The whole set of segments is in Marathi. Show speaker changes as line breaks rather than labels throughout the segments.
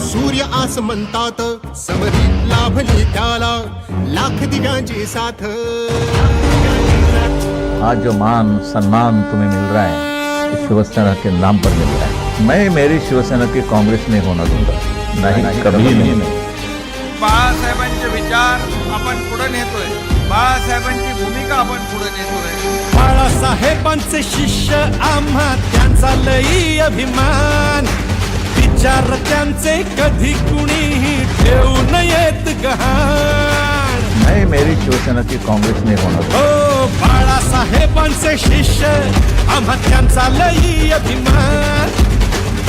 सूर्य आस म्हणतात. समरी लाभली त्याला. लाख दिव्यांची साथ.
आज जो मान सम्मान तुम्हें मिल रहा है शिवसेना के नाम पर मिल रहा है। मैं मेरी शिवसेना की कांग्रेस नहीं होना दूंगा। नहीं कभी नहीं।
बाळासाहेबांचे विचार आपण पुढे नेतोय. बाळासाहेबांची भूमिका आपण पुढे नेतोय.
बाळासाहेबांचे शिष्य आम्हा त्यांचा लई अभिमान. विचार त्यांचे कधी कुणीही ठेवू नयेत गहाण.
मैं मेरी शिवसेना की कांग्रेस नहीं दूंगा
हो बाळासाहेबांचे शिष्य आम्हा त्यांचा लई अभिमान.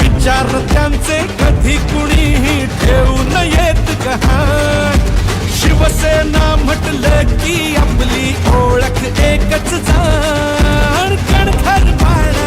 विचार त्यांचे कधी कुणीही ठेवू नयेत गहाण. शिवसेना म्हटलं की आपली ओळख एकच जाण. कणखर बाळा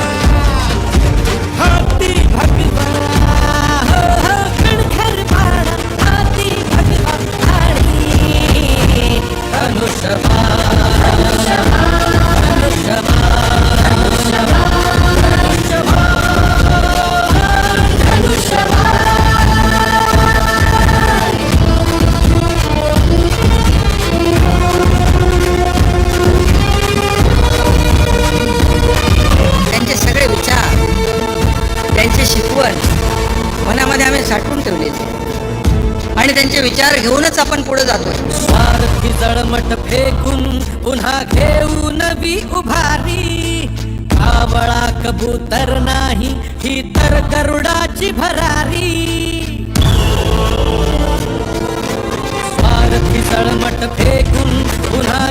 मनामध्ये साठवून ठेवलेले आणि त्यांचे विचार घेऊनच आपण पुढे जातोय
स्वार्थी जळमट फेकून पुन्हा घेऊ नवी उभारी. कावळा कबूतर नाही ही तर गरुडाची भरारी. स्वार्थी जळमट फेकून पुन्हा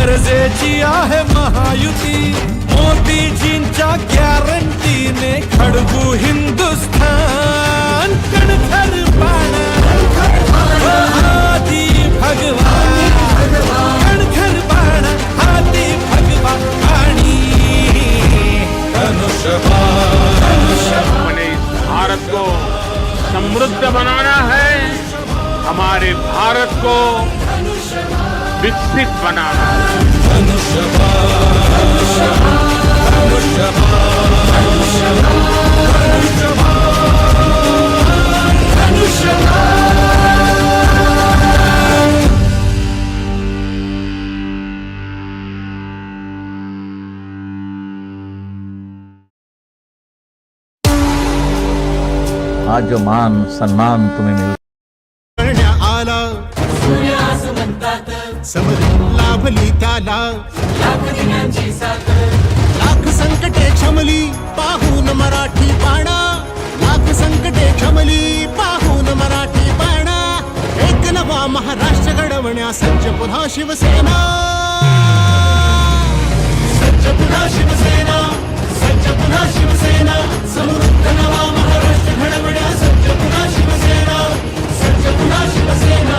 गरजेची आहे महायुती। मोदीजींच्या गॅरंटीने खडबू हिंदुस्थान कणखर बाणा। हाती भगवा कणखर बाणा। हाती भगवा आणि
भारत को समृद्ध बनाना है। हमारे भारत को विकसित बनाना
आज जो मान सम्मान तुम्हें मिल
समरी लाभली त्याला. लाख संकटे क्षमली पाहून मराठी पाणा. लाख संकटे क्षमली पाहून मराठी पाणा. एक नवा महाराष्ट्र घडवण्या सज्ज पुन्हा शिवसेना. सज्ज पुन्हा शिवसेना सज्ज पुन्हा शिवसेना. समृद्ध नवा महाराष्ट्र घडवण्या सज्ज पुन्हा शिवसेना सज्ज पुन्हा शिवसेना.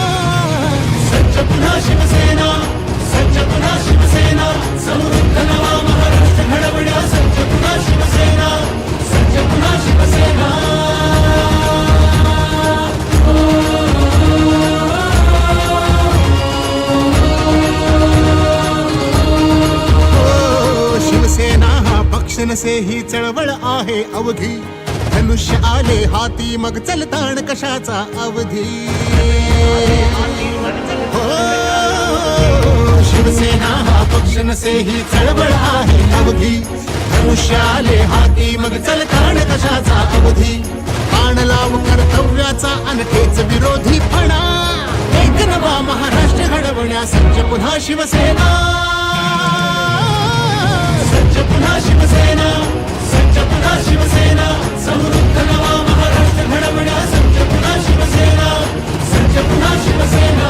पुन्हा शिवसेना सज्ज पुन्हा शिवसेना समृद्ध नवा महाराष्ट्र घडवण्या सज्ज पुन्हा शिवसेना सज्ज पुन्हा शिवसेना. हो, शिवसेना हा पक्ष नसे ही चळवळ आहे अवधी. धनुष्य आले हाती मग चलताण कशाचा अवधी? हो, शिवसेना हा पक्ष नसे ही चळवळ आहे. अवधी धनुष्याले हाती मग चलताण कशाचा अवधी? बाण लाव कर्तव्याचा अनखेच विरोधी फणा. एक नवा महाराष्ट्र घडवण्या सज्ज पुन्हा शिवसेना. सज्ज पुन्हा शिवसेना. सज्ज पुन्हा शिवसेना. समृद्ध नवा महाराष्ट्र घडवण्या सज्ज पुन्हा शिवसेना. सज्ज पुन्हा शिवसेना.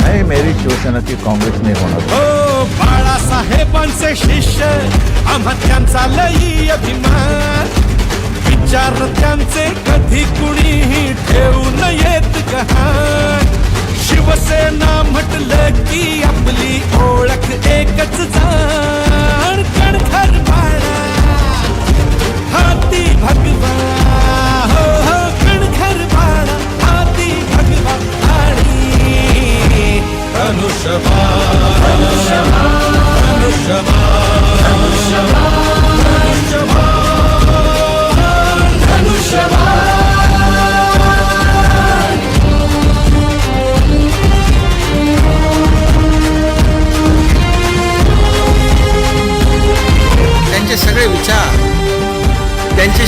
नाही मेरी शिवसेना की कांग्रेस नहीं
हो बाळासाहेबांचे शिष्य आम्हा त्यांचा लई अभिमान. विचार त्यांचे कधी कुणीही ठेवू नयेत गहाण. शिवसेना म्हटलं की आपली ओळख एकच जाण. कणखर बाळा हाती
भगवान.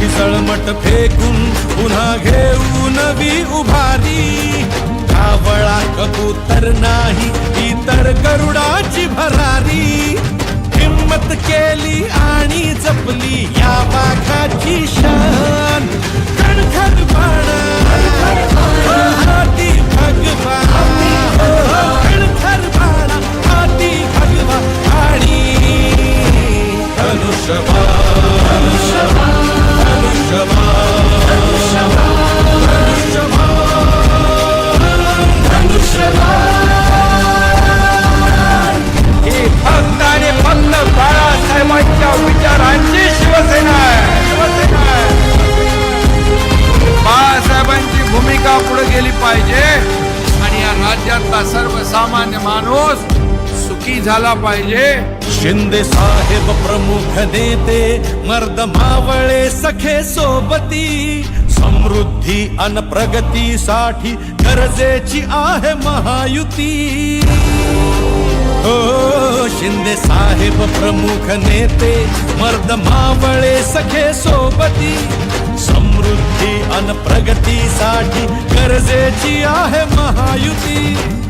किसळमट फेकून पुन्हा घेऊ नवी उभारी. धावळा कबूतर नाही इतर गरुडाची भरारी. हिम्मत केली आणि जपली या वाघाची शान कणखर बाणा. हाती भगवा.
हो, हो. भूमिका पुढे गेली पाहिजे. आणि या राज्यातला सर्वसामान्य माणूस सुखी झाला पाहिजे.
शिंदे साहेब प्रमुख नेते मर्द मावळे सखे सोबती समृद्धी अन प्रगतीसाठी गरजेची आहे महायुती. हो शिंदे साहेब प्रमुख नेते मर्द मावळे सखे सोबती समृद्धी अन प्रगतीसाठी गरजेची आहे महायुती।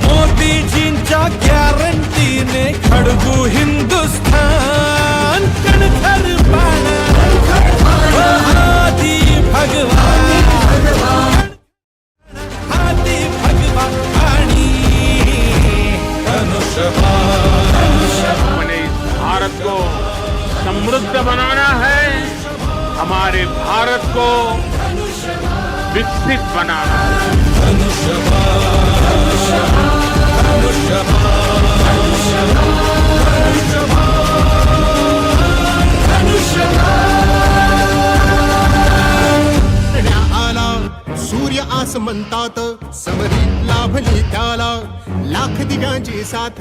मोदीजींच्या गॅरंटीने खडगू हिंदुस्थान कणखर भगवान। आदी भगवान आणि
भारत को समृद्ध बनाना है। हमारे भारत को विकसित बनाना
आला सूर्य आस म्हणतात समरी लाभली त्याला लाख दिव्यांची साथ।